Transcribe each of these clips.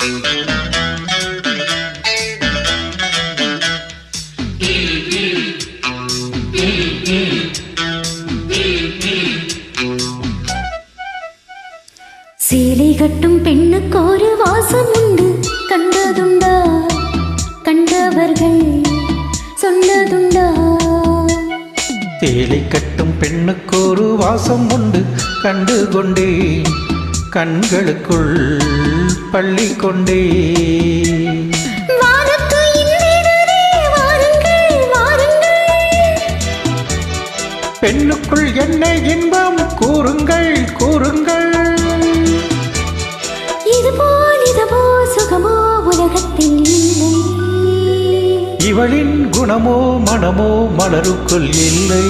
சீலை கட்டும் பெண்ணுக்கு ஒரு வாசம் உண்டு கண்டதுண்டா? கண்டவர்கள் சொன்னதுண்டா? சேலை கட்டும் பெண்ணுக்கு ஒரு வாசம் உண்டு கண்டு கொண்டே கண்களுக்குள். பள்ளி கொண்டே. பெண்ணுக்குள் என்ன இன்பம்? கூறுங்கள் கூறுங்கள். இதுபோல் இதுபோ சுகமோ உலகத்தில் இவளின் குணமோ மனமோ மலருக்குள் இல்லை.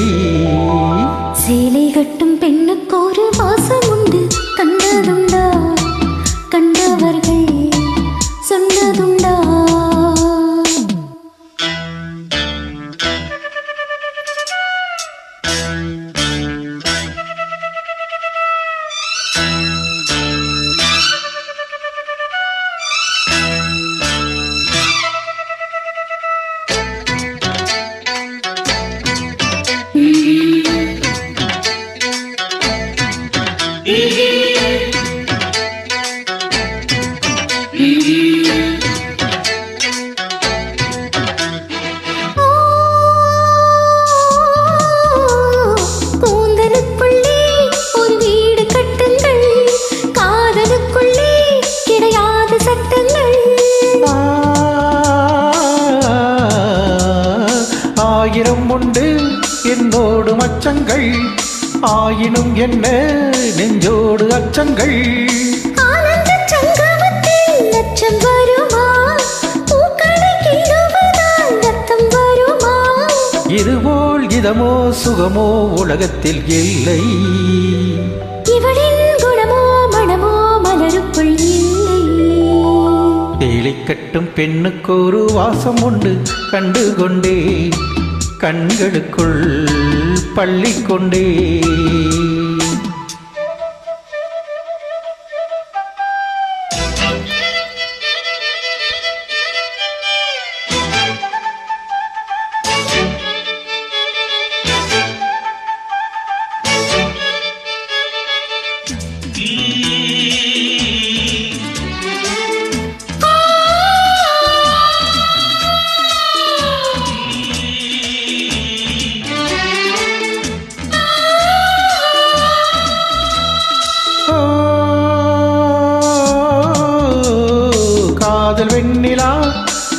சேலை கட்டும் பெண்ணுக்கு ஆயிரம் உண்டு என்னோடு மச்சங்கள் ஆயினும் என்ன நெஞ்சோடு அச்சங்கள். இதமோ சுகமோ உலகத்தில் இல்லை. இவளின் குணமோ மனமோ மலருக்குள் வேலை கட்டும் பெண்ணுக்கு ஒரு வாசம் உண்டு கண்டு கொண்டே கண்களுக்குள் பள்ளி கொண்டே.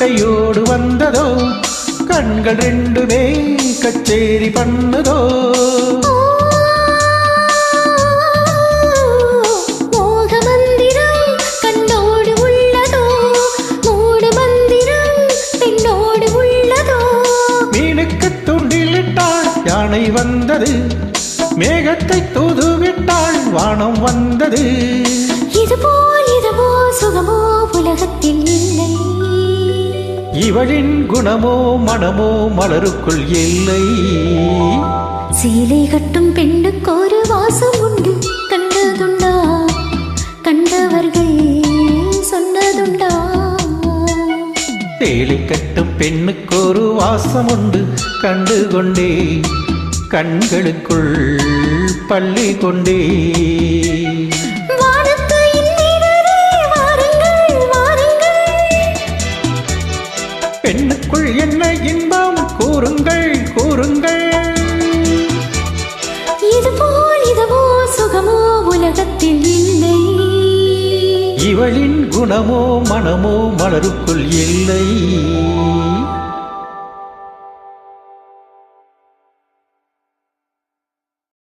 கையோடு வந்ததோ? கண்கள் ரெண்டுமே கச்சேரி பண்ணுதோ? யானை வந்தது. மேகத்தை தூதுவிட்டாள் வானம் வந்தது. இதுபோல் இதுவோ சுகமோ உலகத்தில் இல்லை. இவளின் குணமோ மனமோ மலருக்குள் இல்லை. சீலை கட்டும் பெண்ணுக்கு ஒரு வாசம் உண்டு. கண்டதுண்டா? கண்டவர்கள் சொன்னதுண்டா? தேலி கட்டும் பெண்ணுக்கு ஒரு வாசம் உண்டு. கண்டு கொண்டே கண்களுக்குள் பள்ளி கொண்டே. கூறுங்கள். இதுபோல் இதுவோ சுகமோ உலகத்தில் இல்லை. இவளின் குணமோ மனமோ மலருக்குள் இல்லை.